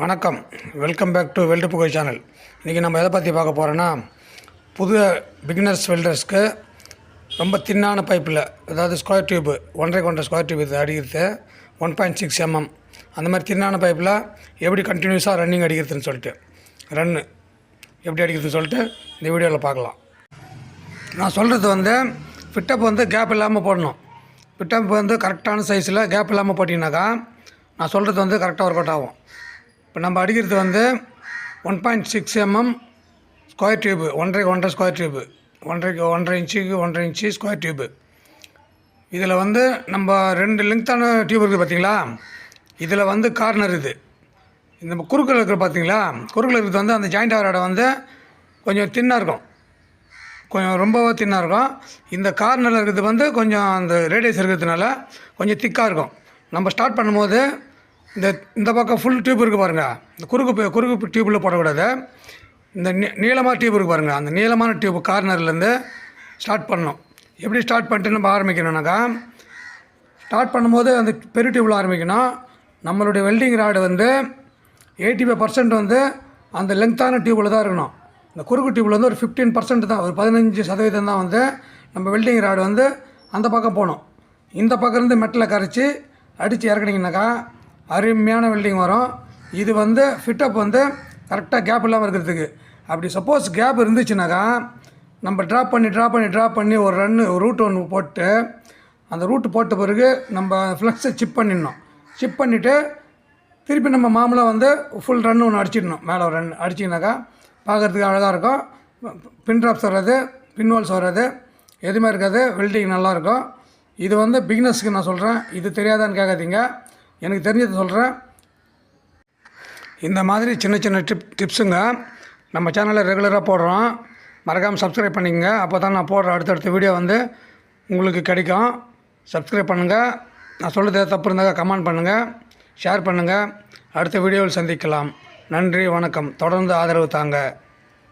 வணக்கம். Welcome back to weld Pugazh channel இன்றைக்கி நம்ம எதை பற்றி பார்க்க போகிறோன்னா புது பிகினர்ஸ் வெல்டர்ஸ்க்கு ரொம்ப தின்னான பைப்பில் அதாவது ஸ்கொயர் டியூப்பு ஒன்றரை கொண்ட ஸ்கொயர் டியூப் இது அடிக்கிறது ஒன் பாயிண்ட் சிக்ஸ் எம்எம் அந்த மாதிரி தின்னான பைப்பில் எப்படி கண்டினியூஸாக ரன்னிங் அடிக்கிறதுன்னு சொல்லிட்டு ரன்னு எப்படி அடிக்கிறதுன்னு சொல்லிட்டு இந்த வீடியோவில் பார்க்கலாம். நான் சொல்கிறது வந்து ஃபிட்டப் வந்து கேப் இல்லாமல் போடணும். ஃபிட்டப் வந்து கரெக்டான சைஸில் கேப் இல்லாமல் போட்டிங்கனாக்கா நான் சொல்கிறது வந்து கரெக்டாக ஒர்க் அவுட் ஆகும். இப்போ நம்ம அடிக்கிறது வந்து one point six mm square tube ஒன்றரை ஒன்றரை ஸ்கொயர் டியூபு ஒன்றரைக்கு ஒன்றரை இன்ச்சுக்கு ஒன்றரை இன்ச்சு ஸ்கொயர் டியூபு இதில் வந்து நம்ம ரெண்டு லெங்க்த்தான டியூப் இருக்குது பார்த்தீங்களா இதில் வந்து கார்னர் இது. இந்த குறுக்கில் இருக்கிற பார்த்தீங்களா குறுக்கில் இருக்கிறது வந்து அந்த ஜாயிண்ட் ஆகிற இடம் வந்து கொஞ்சம் தின்னாக இருக்கும். கொஞ்சம் ரொம்பவே தின்னாக இருக்கும். இந்த கார்னரில் இருக்கிறது வந்து கொஞ்சம் அந்த ரேடியஸ் இருக்கிறதுனால கொஞ்சம் திக்காக இருக்கும். நம்ம ஸ்டார்ட் பண்ணும்போது இந்த இந்த பக்கம் ஃபுல் டியூப் இருக்குது பாருங்கள் இந்த குறுக்கு குறுக்கு டியூப்பில் போடக்கூடாது. இந்த நீ நீளமாக டியூப் இருக்குது பாருங்கள் அந்த நீளமான டியூப் கார்னர்லேருந்து ஸ்டார்ட் பண்ணணும். எப்படி ஸ்டார்ட் பண்ணிட்டு நம்ம ஆரம்பிக்கணும்னாக்கா ஸ்டார்ட் பண்ணும்போது அந்த பெரிய டியூப்பில் ஆரம்பிக்கணும். நம்மளுடைய வெல்டிங் ராடு வந்து எயிட்டி ஃபைவ் பர்சன்ட் வந்து அந்த லென்த்தான டியூப்பில் தான் இருக்கணும். இந்த குறுக்கு டியூப்பில் வந்து ஒரு ஃபிஃப்டீன் பர்சன்ட் தான் ஒரு பதினஞ்சு சதவீதம் தான் வந்து நம்ம வெல்டிங் ராடு வந்து அந்த பக்கம் போகணும். இந்த பக்கம் இருந்து மெட்டில் கரைச்சி அடித்து இறக்குனீங்கனாக்கா அருமையான வெல்டிங் வரும். இது வந்து ஃபிட்டப் வந்து கரெக்டாக கேப் இல்லாமல் இருக்கிறதுக்கு. அப்படி சப்போஸ் கேப் இருந்துச்சுனாக்கா நம்ம ட்ராப் பண்ணி ட்ராப் பண்ணி ட்ராப் பண்ணி ஒரு ரன்னு ஒரு ரூட் ஒன்று போட்டு அந்த ரூட்டு போட்ட பிறகு நம்ம ஃப்ளக்ஸை சிப் பண்ணிடணும். சிப் பண்ணிவிட்டு திருப்பி நம்ம மாமூலாக வந்து ஃபுல் ரன் ஒன்று அடிச்சிடணும். மேலே ஒரு ரன் அடிச்சிங்கனாக்கா பார்க்குறதுக்கு அழகாக இருக்கும். பின் ட்ராப்ஸ் வர்றது பின் ஹோல்ஸ் வர்றது எதுவுமே இருக்காது. வெல்டிங் நல்லாயிருக்கும் இது வந்து பிக்னஸ்க்கு நான் சொல்கிறேன் இது தெரியாதான்னு கேட்காதீங்க. எனக்கு தெரிஞ்சதை சொல்கிறேன் இந்த மாதிரி சின்ன சின்ன டிப் டிப்ஸுங்க நம்ம சேனலில் ரெகுலராக போடுறோம். மறக்காமல் சப்ஸ்கிரைப் பண்ணிக்கங்க. அப்போ தான் நான் போடுற அடுத்தடுத்த வீடியோ வந்து உங்களுக்கு கிடைக்கும். சப்ஸ்கிரைப் பண்ணுங்கள் நான் சொல்கிறது தப்பு இருந்தால் கமெண்ட் பண்ணுங்கள் ஷேர் பண்ணுங்கள் அடுத்த வீடியோவில் சந்திக்கலாம். நன்றி வணக்கம். தொடர்ந்து ஆதரவு தாங்க.